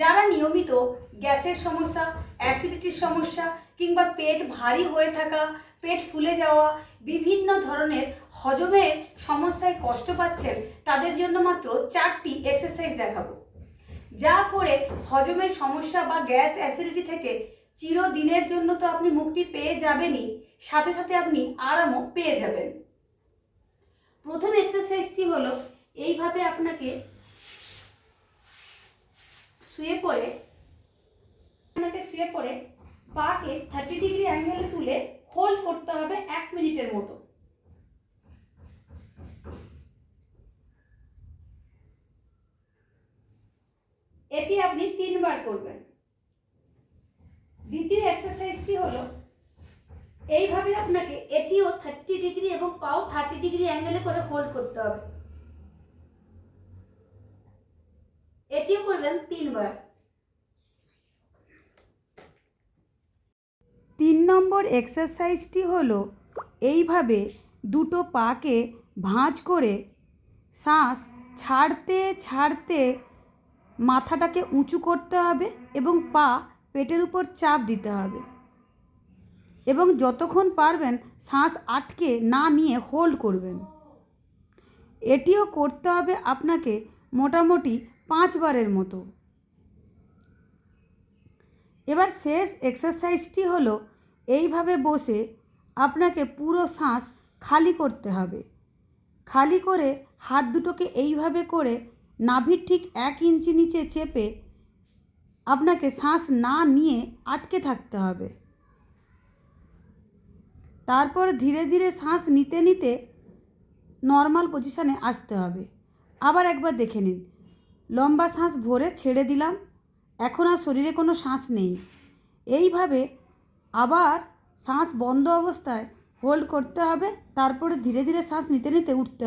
যারা নিয়মিত গ্যাসের সমস্যা, অ্যাসিডিটির সমস্যা কিংবা পেট ভারী হয়ে থাকা, পেট ফুলে যাওয়া, বিভিন্ন ধরনের হজমের সমস্যায় কষ্ট পাচ্ছেন, তাদের জন্য মাত্র চারটি এক্সারসাইজ দেখাবো। যা করে হজমের সমস্যা বা গ্যাস অ্যাসিডিটি থেকে চিরদিনের জন্য তো আপনি মুক্তি পেয়ে যাবেনই, সাথে সাথে আপনি আরামও পেয়ে যাবেন। প্রথম এক্সারসাইজটি হলো, এইভাবে আপনাকে শুয়ে পড়ে, আপনাকে শুয়ে পড়ে, পাকে থার্টি ডিগ্রি অ্যাঙ্গেলে তুলে হোল্ড করতে হবে এক মিনিটের মতো। এটি আপনি তিনবার করবেন। দ্বিতীয় এক্সারসাইজটি হলো, এইভাবে আপনাকে এটিও থার্টি ডিগ্রি এবং পাও থার্টি ডিগ্রি অ্যাঙ্গেলে করে হোল্ড করতে হবে। এটিও করবেন তিনবার। তিন নম্বর এক্সারসাইজটি হলো এইভাবে দুটো পাকে ভাঁজ করে শ্বাস ছাড়তে ছাড়তে মাথাটাকে উঁচু করতে হবে এবং পা পেটের উপর চাপ দিতে হবে। এবং যতক্ষণ পারবেন শ্বাস আটকে না নিয়ে হোল্ড করবেন। এটিও করতে হবে আপনাকে মোটামুটি পাঁচবারের মতো। এবার শেষ এক্সারসাইজটি হলো এইভাবে বসে আপনাকে পুরো শ্বাস খালি করতে হবে। খালি করে হাত দুটোকে এইভাবে করে নাভির ঠিক এক ইঞ্চি নিচে চেপে আপনাকে শ্বাস না নিয়ে আটকে থাকতে হবে। তারপর ধীরে ধীরে শ্বাস নিতে নিতে নর্মাল পজিশানে আসতে হবে। আবার একবার দেখে নিন। লম্বা শ্বাস ভরে ছেড়ে দিলাম। এখন আর শরীরে কোনো শ্বাস নেই। এইভাবে আবার শ্বাস বন্ধ অবস্থায় হোল্ড করতে হবে। তারপরে ধীরে ধীরে শ্বাস নিতে নিতে উঠতে